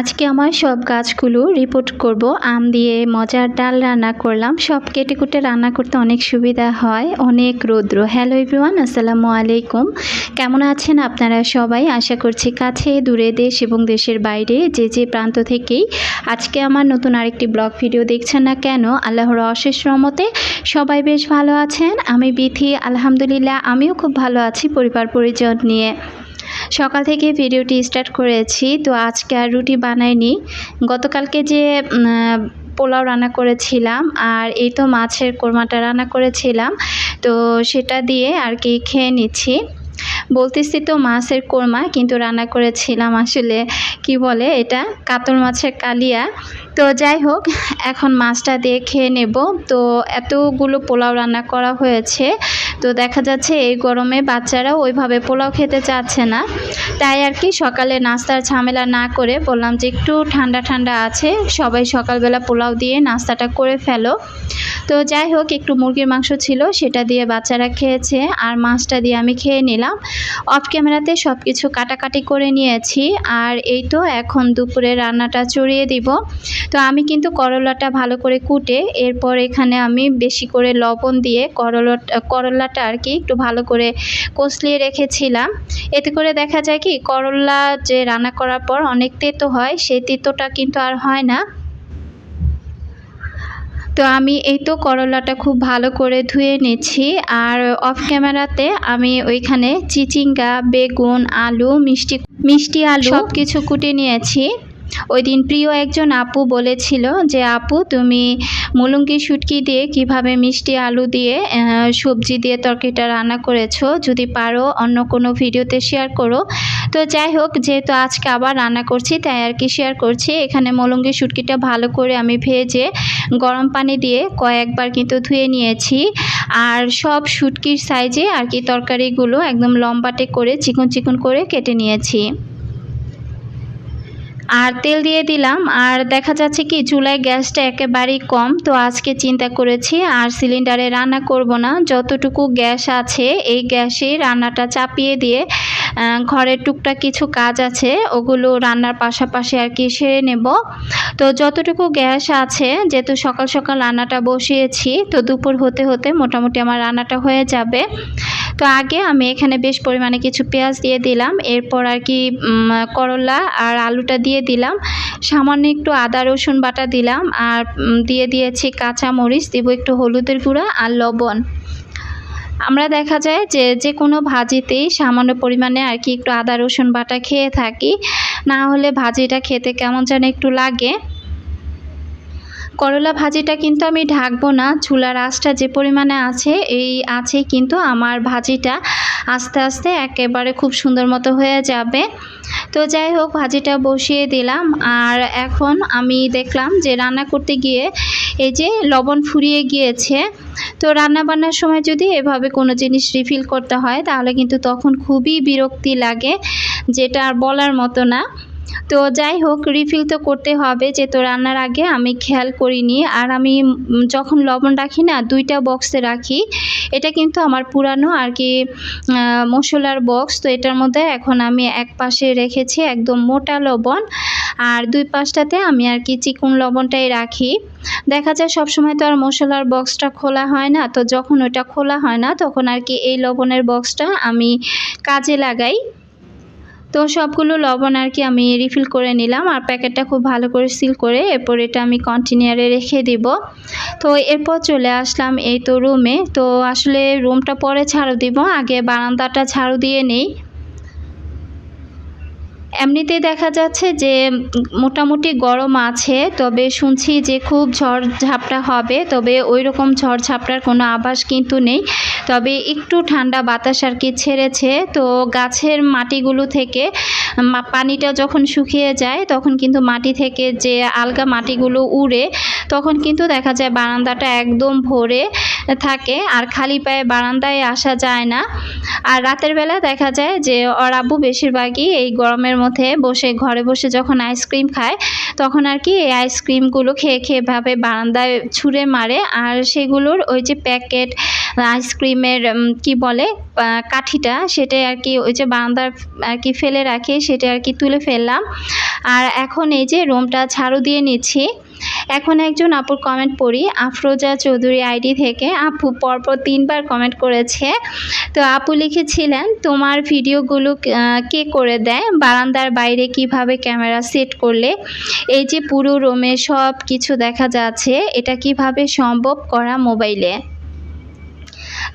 আজকে আমার সব গাছগুলো রিপোর্ট করব। আম দিয়ে মজার ডাল রান্না করলাম। সব কেটে কুটে রান্না করতে অনেক সুবিধা হয়। অনেক রৌদ্র। হ্যালো এভরিওয়ান আসসালামু আলাইকুম। কেমন আছেন আপনারা সবাই? আশা করছি কাছে, দূরে দেশ এবং দেশের বাইরে যে যে প্রান্ত থেকেই আজকে আমার নতুন আরেকটি ব্লগ ভিডিও দেখছেন না কেন, আল্লাহর অশেষ রহমতে সবাই বেশ ভালো আছেন। আমি বিথি, আলহামদুলিল্লাহ, আমিও খুব ভালো আছি পরিবার পরিজন নিয়ে। সকাল থেকে ভিডিওটি স্টার্ট করেছি। তো আজকে আর রুটি বানাইনি। গতকালকে যে পোলাও রান্না করেছিলাম আর এই তো মাছের কোরমাটা রান্না করেছিলাম। তো সেটা দিয়ে আর কি খেয়ে নিচ্ছি। বলতেছি তো মাছের কোরমা, কিন্তু রান্না করেছিলাম আসলে, কি বলে এটা? কাতল মাছের কালিয়া। তো যাই হোক, এখন মাছটা দিয়ে খেয়ে নেব। তো এতগুলো পোলাও রান্না করা হয়েছে। তো দেখা যাচ্ছে এই গরমে বাচ্চারা ওইভাবে পোলাও খেতে চাচ্ছে না। তাই আর কি সকালে নাস্তার ঝামেলা না করে বললাম যে একটু ঠান্ডা ঠান্ডা আছে, সবাই সকালবেলা পোলাও দিয়ে নাস্তাটা করে ফেলো। তো যাই হোক, একটু মুরগির মাংস ছিল, সেটা দিয়ে বাচ্চারা খেয়েছে আর মাছটা দিয়ে আমি খেয়ে নিলাম। অফ ক্যামেরাতে সব কিছু কাটাকাটি করে নিয়েছি। আর এই তো এখন দুপুরে রান্নাটা চড়িয়ে দিব। তো আমি কিন্তু করলাটা ভালো করে কুটে এরপর এখানে আমি বেশি করে লবণ দিয়ে করলা করলাটা আর কি একটু ভালো করে কষলিয়ে রেখেছিলাম। এতে করে দেখা যায় কি করলা যে রান্না করার পর অনেক তেতো হয়, সেই তেতোটা কিন্তু আর হয় না। তো আমি এই তো করলাটা খুব ভালো করে ধুয়ে নিচ্ছি আর অফ ক্যামেরাতে আমি ওইখানে চিচিঙ্গা, বেগুন, আলু, মিষ্টি মিষ্টি আলু সব কিছু কুটে নিয়েছি। ওই দিন প্রিয় একজন আপু বলেছিল যে, আপু, তুমি মুলুঙ্গি শুটকি দিয়ে কীভাবে মিষ্টি আলু দিয়ে সবজি দিয়ে তরকারিটা রান্না করেছ? যদি পারো, অন্য কোনো ভিডিওতে শেয়ার করো। তো যাই হোক, যেহেতু আজকে আবার রান্না করছি, তাই আর কি শেয়ার করছি। এখানে মুলুঙ্গি শুটকিটা ভালো করে আমি ভেজে গরম পানি দিয়ে কয়েকবার কিন্তু ধুয়ে নিয়েছি। আর সব শুটকির সাইজে আর কি তরকারিগুলো একদম লম্বাটে করে চিকন চিকন করে কেটে নিয়েছি। আর তেল দিয়ে দিলাম। আর দেখা যাচ্ছে কি, চুলায় গ্যাসটা একেবারেই কম। তো আজকে চিন্তা করেছি, আর সিলিন্ডারে রান্না করব না। যতটুকু গ্যাস আছে, এই গ্যাসে রান্নাটা চাপিয়ে দিয়ে ঘরের টুকটাক কিছু কাজ আছে, ওগুলো রান্নার পাশাপাশি আর কি সেরে নেব। তো যতটুকু গ্যাস আছে, যেহেতু সকাল সকাল রান্নাটা বসিয়েছি, তো দুপুর হতে হতে মোটামুটি আমার রান্নাটা হয়ে যাবে। তো আগে আমি এখানে বেশ পরিমাণে কিছু পেঁয়াজ দিয়ে দিলাম, এরপর আর কি করলা আর আলুটা দিয়ে দিলাম, সামান্য একটু আদা, রসুন বাটা দিলাম, আর দিয়ে দিয়েছি কাঁচা মরিচ দিব একটু হলুদের গুঁড়া আর লবণ। আমরা দেখা যায় যে যে কোনো ভাজিতেই সামান্য পরিমাণে আর কি একটু আদা, রসুন বাটা খেয়ে থাকি, না হলে ভাজিটা খেতে কেমন যেন একটু লাগে। করলা ভাজিটা কিন্তু আমি ঢাকবো না, চুলার আঁচটা যে পরিমাণে আছে, এই আছে কিন্তু আমার ভাজিটা আস্তে আস্তে একেবারে খুব সুন্দর মতো হয়ে যাবে। তো যাই হোক, ভাজিটা বসিয়ে দিলাম। আর এখন আমি দেখলাম যে রান্না করতে গিয়ে এই যে লবণ ফুরিয়ে গিয়েছে, তো রান্না বান্নার সময় যদি এভাবে কোনো জিনিস রিফিল করতে হয়, তাহলে কিন্তু তখন খুবই বিরক্তি লাগে, যেটা আর বলার মতো না। তো যাই হোক রিফিল তো করতে হবে যে তো রান্নার আগে আমি খেয়াল করিনি। আর আমি যখন লবণ রাখি না, দুইটা বক্সে রাখি। এটা কিন্তু আমার পুরানো আর কি মশলার বক্স তো এটার মধ্যে এখন আমি এক পাশে রেখেছি একদম মোটা লবণ। আর দুই পাশটাতে আমি আর কি চিকন লবণটাই রাখি। দেখা যায় সব সময় তো আর মশলার বক্সটা খোলা হয় না। তো যখন ওটা খোলা হয় না, তখন আর কি এই লবণের বক্সটা আমি কাজে লাগাই। তো সবগুলো লবণ আর কি আমি রিফিল করে নিলাম আর প্যাকেটটা খুব ভালো করে সিল করে এরপর এটা আমি কন্টেনারে রেখে দিব। তো এরপর চলে আসলাম এই তো রুমে তো আসলে রুমটা পরে ঝাড়ু দিব, আগে বারান্দাটা ঝাড়ু দিয়ে নেই। এমনিতেই দেখা যাচ্ছে যে মোটামুটি গরম আছে, তবে শুনছি যে খুব ঝড় ঝাপটা হবে, তবে ওই রকম ঝড় ঝাপটার কোনো আভাস কিন্তু নেই। তবে একটু ঠান্ডা বাতাস আর কি ছেড়েছে, তো গাছের মাটিগুলো থেকে পানিটা যখন শুকিয়ে যায়, তখন কিন্তু মাটি থেকে যে আলগা মাটিগুলো উড়ে, তখন কিন্তু দেখা যায় বারান্দাটা একদম ভরে থাকে, আর খালি পায়ে বারান্দায় আসা যায় না। আর রাতের বেলা দেখা যায় যে আব্বু বেশিরভাগই এই গরমের মধ্যে বসে, ঘরে বসে যখন আইসক্রিম খায়, তখন আর কি এই আইসক্রিমগুলো খেয়ে খেয়ে ভাবে বারান্দায় ছুঁড়ে মারে। আর সেগুলোর ওই যে প্যাকেট আইসক্রিমের কি বলে কাঠিটা সেটা আর কি ওই যে বারান্দার আর কি ফেলে রাখে, সেটা আর কি তুলে ফেললাম। আর এখন এই যে রুমটা ঝাড়ু দিয়ে নিচ্ছি। এখন একজন আপুর কমেন্ট পড়ি, আফরোজা চৌধুরী আইডি থেকে, আপু পরপর তিনবার কমেন্ট করেছে। তো আপু লিখেছিলেন, তোমার ভিডিওগুলো কে করে দেয়? বারান্দার বাইরে কীভাবে ক্যামেরা সেট করলে? এই যে পুরো রোমে সব কিছু দেখা যাচ্ছে, এটা কীভাবে সম্ভব করা মোবাইলে?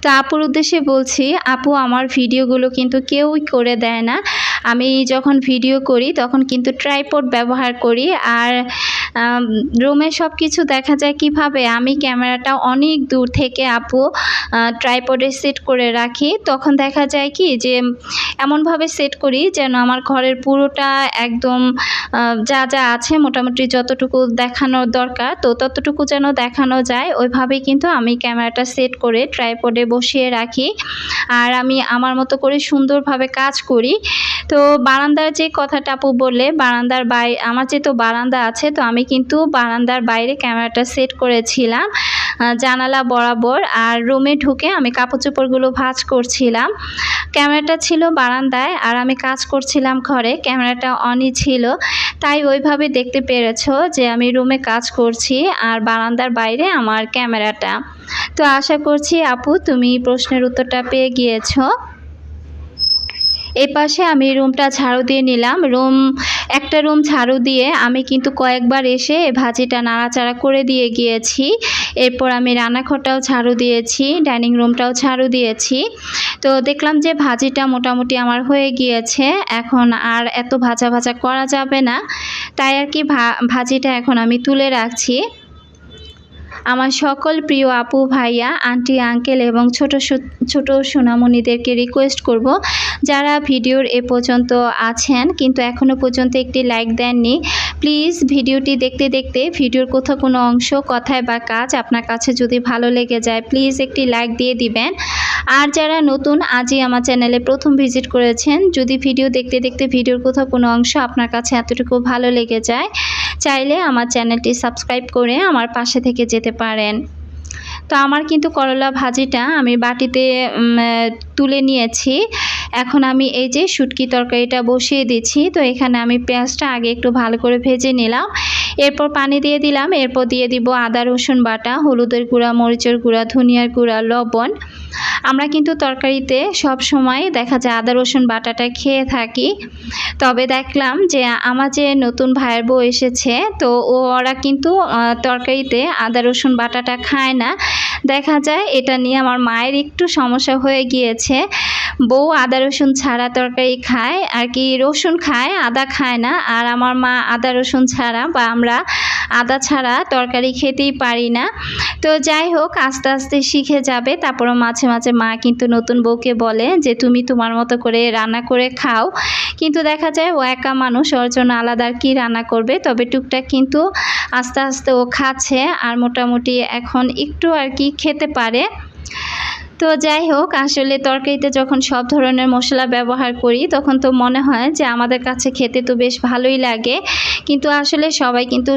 তো আপুর উদ্দেশ্যে বলছি, আপু আমার ভিডিওগুলো কিন্তু কেউই করে দেয় না। আমি যখন ভিডিও করি তখন কিন্তু ট্রাইপড ব্যবহার করি আর রুমে সব কিছু দেখা যায় কীভাবে আমি ক্যামেরাটা অনেক দূর থেকে আপু ট্রাইপডে সেট করে রাখি। তখন দেখা যায় কি যে, এমনভাবে সেট করি যেন আমার ঘরের পুরোটা একদম যা যা আছে মোটামুটি যতটুকু দেখানোর দরকার তো ততটুকু যেন দেখানো যায়, ওইভাবেই কিন্তু আমি ক্যামেরাটা সেট করে ট্রাইপডে বসিয়ে রাখি। আর আমি আমার মতো করে সুন্দরভাবে কাজ করি। তো বারান্দার যে কথাটা আপু বললে, বারান্দার বাই আমার যেহেতু বারান্দা আছে, তো আমি কিন্তু বারান্দার বাইরে ক্যামেরাটা সেট করেছিলাম জানালা বরাবর। আর রুমে ঢুকে আমি কাপড় চোপড়গুলো ভাঁজ করছিলাম। ক্যামেরাটা ছিল বারান্দায়, আর আমি কাজ করছিলাম ঘরে। ক্যামেরাটা অনই ছিল। তাই ওইভাবে দেখতে পেরেছ যে আমি রুমে কাজ করছি, আর বারান্দার বাইরে আমার ক্যামেরাটা। তো আশা করছি আপু তুমি প্রশ্নের উত্তরটা পেয়ে গিয়েছো। এই পাশে আমি রুমটা ঝাড়ু দিয়ে নিলাম। রুম, একটা রুম ঝাড়ু দিয়ে আমি কিন্তু কয়েকবার এসে ভাজিটা নাড়াচাড়া করে দিয়ে গিয়েছি। এরপর আমি রান্নাঘরটাও ঝাড়ু দিয়েছি, ডাইনিং রুমটাও ঝাড়ু দিয়েছি। তো দেখলাম যে ভাজিটা মোটামুটি আমার হয়ে গিয়েছে। এখন আর এত ভাজা ভাজা করা যাবে না। তাই আর কি ভাজিটা এখন আমি তুলে রাখছি। আমার সকল প্রিয় আপু, ভাইয়া, আন্টি, আঙ্কেল এবং ছোট ছোট সোনামণিদেরকে রিকোয়েস্ট করব। যারা ভিডিওর এ পর্যন্ত আছেন কিন্তু এখনও পর্যন্ত একটি লাইক দেননি প্লিজ ভিডিওটি দেখতে দেখতে ভিডিওর কোথাও কোনো অংশ, কথায় বা কাজ আপনার কাছে যদি ভালো লেগে যায় প্লিজ একটি লাইক দিয়ে দিবেন। আর যারা নতুন, আজই আমার চ্যানেলে প্রথম ভিজিট করেছেন, যদি ভিডিও দেখতে দেখতে ভিডিওর কোথাও কোনো অংশ আপনার কাছে এতটুকু ভালো লেগে যায় চাইলে আমার চ্যানেলটি সাবস্ক্রাইব করে আমার পাশে থেকে যেতে পারেন। তো আমার কিন্তু করলা ভাজিটা আমি বাটিতে তুলে নিয়েছি। এখন আমি এই যে শুটকি তরকারিটা বসিয়ে দিচ্ছি। তো এখানে আমি পেঁয়াজটা আগে একটু ভালো করে ভেজে নিলাম। এরপর পানি দিয়ে দিলাম। এরপর দিয়ে দিব আদা, রসুন বাটা, হলুদের গুঁড়া, মরিচের গুঁড়া, ধনিয়ার গুঁড়া, লবণ। আমরা কিন্তু তরকারিতে সব সময় দেখা যায় আদা, রসুন বাটাটা খেয়ে থাকি। তবে দেখলাম যে আমার যে নতুন ভাইয়ের বউ এসেছে, তো ওরা কিন্তু তরকারিতে আদা, রসুন বাটাটা খায় না। দেখা যায়, এটা নিয়ে আমার মায়ের একটু সমস্যা হয়ে গিয়েছে। বউ আদা, রসুন ছাড়া তরকারি খায়, আর কি রসুন খায়, আদা খায় না। আর আমার মা আদা, রসুন ছাড়া বা আমরা আদা ছাড়া তরকারি খেতেই পারি না। তো যাই হোক, আস্তে আস্তে শিখে যাবে। তারপরও মাঝে মাঝে মা কিন্তু নতুন বউকে বলে যে, তুমি তোমার মতো করে রান্না করে খাও। কিন্তু দেখা যায়, ও একা মানুষ, ওর জন্য আলাদা কি রান্না করবে। তবে টুকটাক কিন্তু আস্তে আস্তে ও খাচ্ছে। আর মোটামুটি এখন একটু আর কি খেতে পারে। তো যাই হোক, আসলে তরকারিতে যখন সব ধরনের মশলা ব্যবহার করি, তখন তো মনে হয় যে আমাদের কাছে খেতে তো বেশ ভালোই লাগে। কিন্তু আসলে সবাই কিন্তু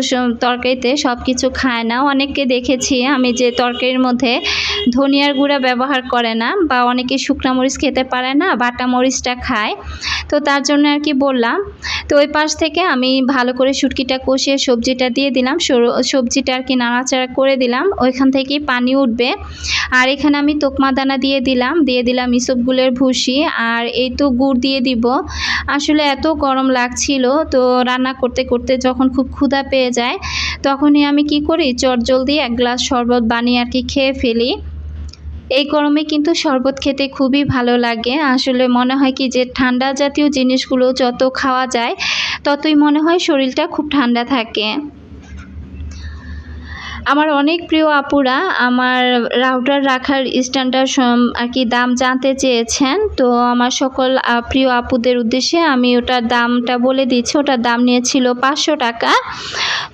তরকারিতে সব কিছু খায় না। অনেককে দেখেছি আমি যে তরকারির মধ্যে ধনিয়ার গুঁড়া ব্যবহার করে না বা অনেকে শুকনা মরিচ খেতে পারে না, বাটা মরিচটা খায়। তো তার জন্য আর কি বললাম, তো ওই পাশ থেকে আমি ভালো করে শুটকিটা কষিয়ে সবজিটা দিয়ে দিলাম সবজিটা আর কি নাড়াচাড়া করে দিলাম। ওইখান থেকেই পানি উঠবে। আর এখানে আমি তোকমা দানা দিয়ে দিলাম দিয়ে দিলাম ইসবগুলের ভুসি আর এই তো গুড় দিয়ে দিব। আসলে এত গরম লাগছিল, তো রান্না করতে করতে যখন খুব ক্ষুধা পেয়ে যায়, তখনই আমি কি করি চট জলদি এক গ্লাস শরবত বানিয়ে আর কি খেয়ে ফেলি। এই গরমে কিন্তু শরবত খেতে খুবই ভালো লাগে। আসলে মনে হয় কি যে ঠান্ডা জাতীয় জিনিসগুলো যত খাওয়া যায়, ততই মনে হয় শরীরটা খুব ঠান্ডা থাকে। আমার অনেক প্রিয় আপুরা, আমার রাউটার রাখার স্ট্যান্ডার আর কি দাম জানতে চেয়েছেন, তো আমার সকল প্রিয় আপুদের উদ্দেশ্যে আমি ওটার দামটা বলে দিচ্ছি, ওটার দাম নিয়েছিল পাঁচশো টাকা।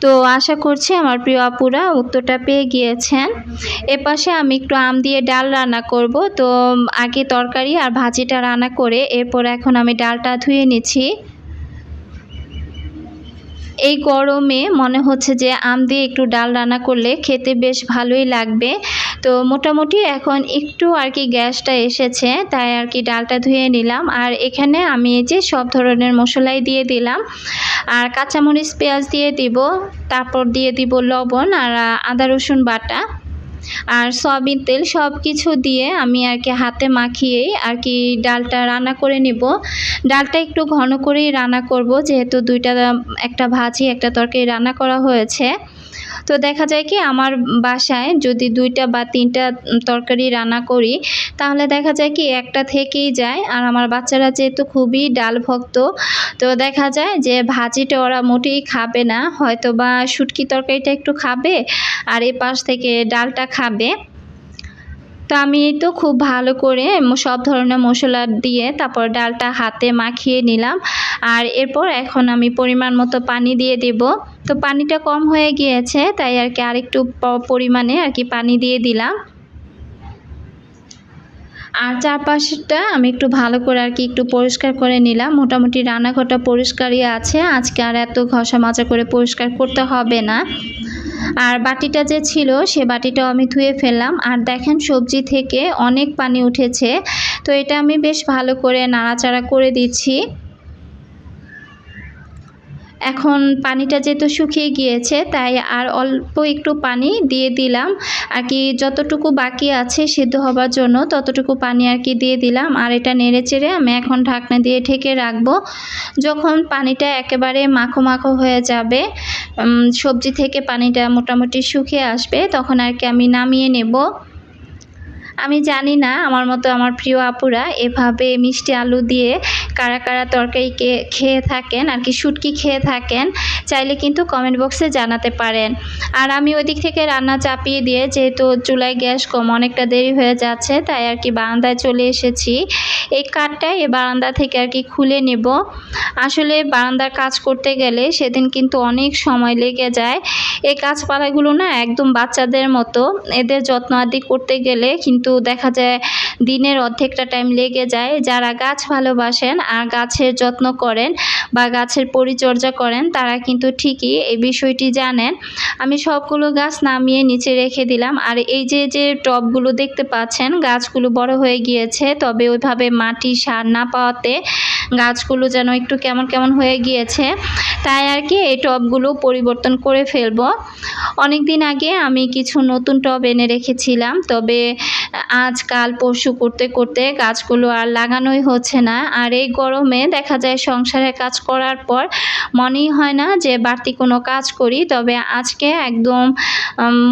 তো আশা করছি আমার প্রিয় আপুরা উত্তরটা পেয়ে গিয়েছেন। এপাশে আমি একটু আম দিয়ে ডাল রান্না করব, তো আগে তরকারি আর ভাজিটা রান্না করে, এরপর এখন আমি ডালটা ধুয়ে নিচ্ছি। এই গরমে মনে হচ্ছে যে আম দিয়ে একটু ডাল রান্না করলে খেতে বেশ ভালোই লাগবে। তো মোটামুটি এখন একটু আর কি গ্যাসটা এসেছে, তাই আর কি ডালটা ধুয়ে নিলাম। আর এখানে আমি এই যে সব ধরনের মশলাই দিয়ে দিলাম। আর কাঁচামরিচ পেঁয়াজ দিয়ে দিব, তারপর দিয়ে দিব লবণ আর আদা রসুন বাটা। আর সয়াবিন তেল সব কিছু দিয়ে আমি আর কি হাতে মাখিয়েই আর কি ডালটা রান্না করে নিব। ডালটা একটু ঘন করেই রান্না করব, যেহেতু দুইটা, একটা ভাজি, একটা তরকারি রান্না করা হয়েছে। তো দেখা যায় কি আমার বাসায় যদি দুইটা বা তিনটা তরকারি রান্না করি, তাহলে দেখা যায় কি একটা থেকেই যায়। আর আমার বাচ্চারা যেহেতু খুবই ডাল ভক্ত, তো দেখা যায় যে ভাজিটা ওরা মোটেই খাবে না। হয়তো বা শুটকি তরকারিটা একটু খাবে, আর এ পাশ থেকে ডালটা খাবে। তো আমি তো খুব ভালো করে সব ধরনের মশলা দিয়ে তারপর ডালটা হাতে মাখিয়ে নিলাম। আর এরপর এখন আমি পরিমাণ মতো পানি দিয়ে দেব। তো পানিটা কম হয়ে গিয়েছে, তাই আর কি আরেকটু পরিমাণে আর কি পানি দিয়ে দিলাম। আর চারপাশটা আমি একটু ভালো করে আর কি একটু পরিষ্কার করে নিলাম। মোটামুটি রান্নাঘরটা পরিষ্কারই আছে। আজকে আর এত ঘষা মাজা করে পরিষ্কার করতে হবে না। আর বাটিটা যে ছিল, সে বাটিটাও আমি ধুয়ে ফেললাম। আর দেখেন সবজি থেকে অনেক পানি উঠেছে। তো এটা আমি বেশ ভালো করে নাড়াচাড়া করে দিচ্ছি। এখন পানিটা যেহেতু শুকিয়ে গিয়েছে, তাই আর অল্প একটু পানি দিয়ে দিলাম। আর কি যতটুকু বাকি আছে সিদ্ধ হবার জন্য ততটুকু পানি আর কি দিয়ে দিলাম। আর এটা নেড়ে চেড়ে আমি এখন ঢাকনা দিয়ে ঢেকে রাখব। যখন পানিটা একেবারে মাখো মাখো হয়ে যাবে সবজি থেকে পানিটা মোটামুটি শুকিয়ে আসবে, তখন আর কি আমি নামিয়ে নেব। আমি জানি না, আমার মতো আমার প্রিয় আপুরা এভাবে মিষ্টি আলু দিয়ে কারা কারা তরকারি খেয়ে থাকেন আর কি শুটকি খেয়ে থাকেন, চাইলে কিন্তু কমেন্ট বক্সে জানাতে পারেন। আর আমি ওই দিক থেকে রান্না চাপিয়ে দিয়ে, যেহেতু চুলায় গ্যাস কম, অনেকটা দেরি হয়ে যাচ্ছে, তাই আর কি বারান্দায় চলে এসেছি। এই কাঠটা এই বারান্দা থেকে আর কি খুলে নেব। আসলে বারান্দার কাজ করতে গেলে সেদিন কিন্তু অনেক সময় লেগে যায়। এই গাছপালাগুলো না একদম বাচ্চাদের মতো, এদের যত্ন আদি করতে গেলে কিন্তু দেখা যায় দিনের অর্ধেকটা টাইম লেগে যায়। যারা গাছ ভালোবাসেন আর গাছের যত্ন করেন বা গাছের পরিচর্যা করেন, তারা কিন্তু ঠিকই এই বিষয়টি জানেন। আমি সবগুলো গাছ নামিয়ে নিচে রেখে দিলাম। আর এই যে যে টবগুলো দেখতে পাচ্ছেন, গাছগুলো বড় হয়ে গিয়েছে। তবে ওইভাবে মাটি সার না পাওয়াতে গাছগুলো যেন একটু কেমন কেমন হয়ে গিয়েছে, তাই আর কি এই টবগুলো পরিবর্তন করে ফেলব। অনেক দিন আগে আমি কিছু নতুন টব এনে রেখেছিলাম। তবে আজকাল পরশু করতে করতে গাছগুলো আর লাগানোই হচ্ছে না। আর এই গরমে দেখা যায় সংসারে কাজ করার পর মনেই হয় না যে বাড়তি কোনো কাজ করি। তবে আজকে একদম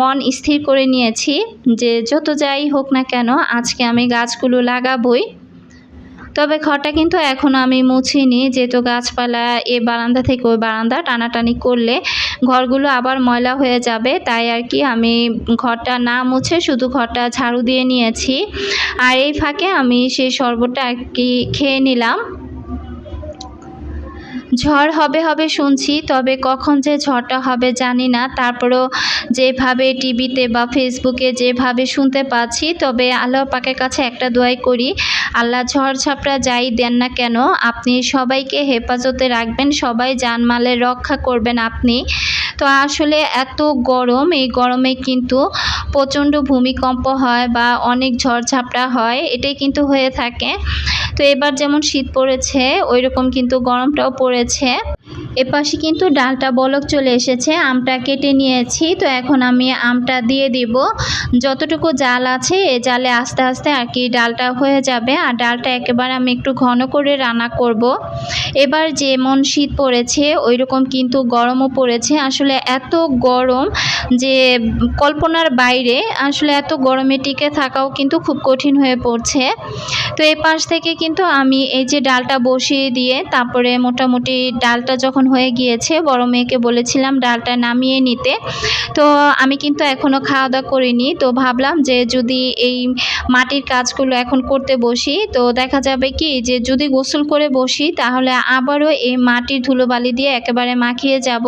মন স্থির করে নিয়েছি যে যত যাই হোক না কেন আজকে আমি গাছগুলো লাগাবই। তবে ঘরটা কিন্তু এখনও আমি মুছিনি। যেহেতু গাছপালা এ বারান্দা থেকে ওই বারান্দা টানাটানি করলে ঘরগুলো আবার ময়লা হয়ে যাবে। তাই আর কি আমি ঘরটা না মুছে শুধু ঘরটা ঝাড়ু দিয়ে নিয়েছি। আর এই ফাঁকে আমি সেই শরবতটা আর কি খেয়ে নিলাম। ঝড় হবে হবে শুনছি, তবে কখন যে ঝড়টা হবে জানি না। তারপরেও যেভাবে টিভিতে বা ফেসবুকে যেভাবে শুনতে পাচ্ছি, তবে আল্লাহ পাকের কাছে একটা দোয়াই করি, আল্লাহ ঝড় ঝাপটা যাই দেন না কেন, আপনি সবাইকে হেফাজতে রাখবেন, সবাই জানমালের রক্ষা করবেন আপনি। তো আসলে এত গরম, এই গরমে কিন্তু প্রচণ্ড ভূমিকম্প হয় বা অনেক ঝড়ঝাপটা হয়, এটাই কিন্তু হয়ে থাকে। তো এবার যেমন শীত পড়েছে ওই রকম কিন্তু গরমটাও পড়েছে এপাশে কিন্তু ডালটা বলক চলে এসেছে, আমটা কেটে নিয়েছি, তো এখন আমি আমটা দিয়ে দিব। যতটুকু জাল আছে, এ জালে আস্তে আস্তে আর কি ডালটা হয়ে যাবে। আর ডালটা একেবারে আমি একটু ঘন করে রান্না করব। এবার যেমন শীত পড়েছে ওই রকম কিন্তু গরমও পড়েছে। আসলে এত গরম যে কল্পনার বাইরে, আসলে এত গরমে টিকে থাকাও কিন্তু খুব কঠিন হয়ে পড়ছে। তো এ পাশ থেকে কিন্তু আমি এই যে ডালটা বসিয়ে দিয়ে, তারপরে মোটামুটি ডালটা যখন হয়ে গিয়েছে, বড় মেয়েকে বলেছিলাম ডালটা নামিয়ে নিতে। তো আমি কিন্তু এখনও খাওয়া দাওয়া করিনি। তো ভাবলাম যে যদি এই মাটির কাজগুলো এখন করতে বসি, তো দেখা যাবে কি যে যদি গোসল করে বসি, তাহলে আবারও এই মাটির ধুলোবালি দিয়ে একেবারে মাখিয়ে যাব।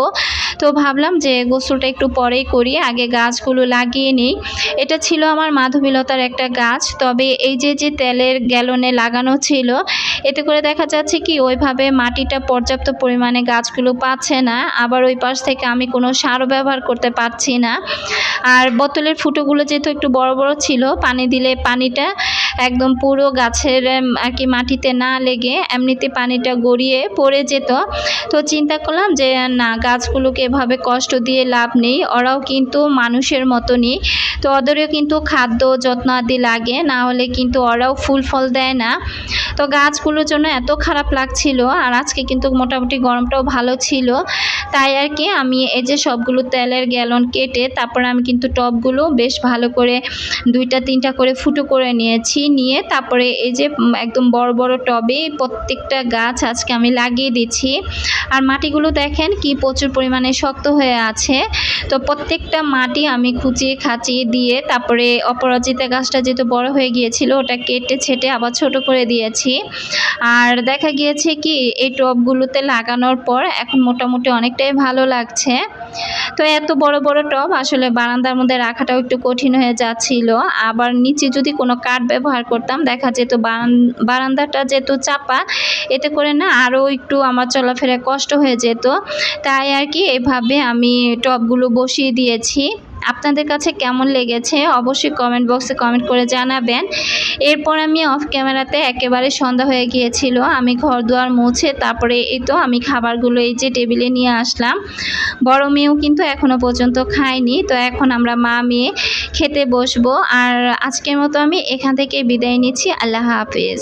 তো ভাবলাম যে গোসলটা একটু পরেই করি, আগে গাছগুলো লাগিয়ে নিই। এটা ছিল আমার মাধবীলতার একটা গাছ, তবে এই যে যে তেলের গ্যালনে লাগানো ছিল, এতে করে দেখা যাচ্ছে কি ওইভাবে মাটিটা পর্যাপ্ত পরিমাণে গাছগুলো পাচ্ছে না। আবার ওই পাশ থেকে আমি কোনো সারও ব্যবহার করতে পারছি না। আর বোতলের ফুটোগুলো যেহেতু একটু বড় বড় ছিল, পানি দিলে পানিটা একদম পুরো গাছের আর কি মাটিতে না লেগে এমনিতে পানিটা গড়িয়ে পড়ে যেত। তো চিন্তা করলাম যে, না, গাছগুলোকে এভাবে কষ্ট দিয়ে লাভ নেই। ওরাও কিন্তু মানুষের মতনই। তো ওদেরও কিন্তু খাদ্য যত্ন আদি লাগে, না হলে কিন্তু ওরাও ফুল ফল দেয় না। তো গাছগুলোর জন্য এত খারাপ লাগছিল, আর আজকে কিন্তু মোটামুটি গরমটাও ভালো ছিল। তাই আর কি আমি এই যে সবগুলো তেলের গ্যালন কেটে, তারপর আমি কিন্তু টবগুলো বেশ ভালো করে দুইটা, তিনটা করে ফুটো করে নিয়েছি। নিয়ে তারপরে এই যে একদম বড় বড় টবে প্রত্যেকটা গাছ আজকে আমি লাগিয়ে দিচ্ছি। আর মাটিগুলো দেখেন কি প্রচুর পরিমাণে শক্ত হয়ে আছে। তো প্রত্যেকটা মাটি আমি খুঁচিয়ে খাঁচিয়ে দিয়ে তারপরে অপরাজিতা গাছটা যেহেতু বড় হয়ে গিয়েছিল, ওটা কেটে ছেটে আবার ছোট করে দিয়েছি। আর দেখা গিয়েছে কি, এই টবগুলোতে লাগানোর পর এখন মোটামুটি অনেকটাই ভালো লাগছে। তো এত বড় বড় টব আসলে বারান্দার মধ্যে রাখাটাও একটু কঠিন হয়ে যাচ্ছিল। আবার নিচে যদি কোনো কাঠ ব্যবহার করতাম। দেখা যেত বারান- বারান্দাটা যেহেতু চাপা, এতে করে না আরও একটু আমার চলাফেরা কষ্ট হয়ে যেত। তাই আর কি এভাবে আমি টবগুলো বসিয়ে দিয়েছি। আপনাদের কাছে কেমন লেগেছে অবশ্যই কমেন্ট বক্সে কমেন্ট করে জানাবেন। এরপর আমি অফ ক্যামেরাতে একেবারে সন্ধ্যা হয়ে গিয়েছিল। আমি ঘর দুয়ার মুছে তারপরে এই তো আমি খাবারগুলো এই যে টেবিলে নিয়ে আসলাম। বড় মেয়েও কিন্তু এখনও পর্যন্ত খায়নি। তো এখন আমরা মা মেয়ে খেতে বসবো। আর আজকের মতো আমি এখান থেকে বিদায় নিচ্ছি। আল্লাহ হাফিজ।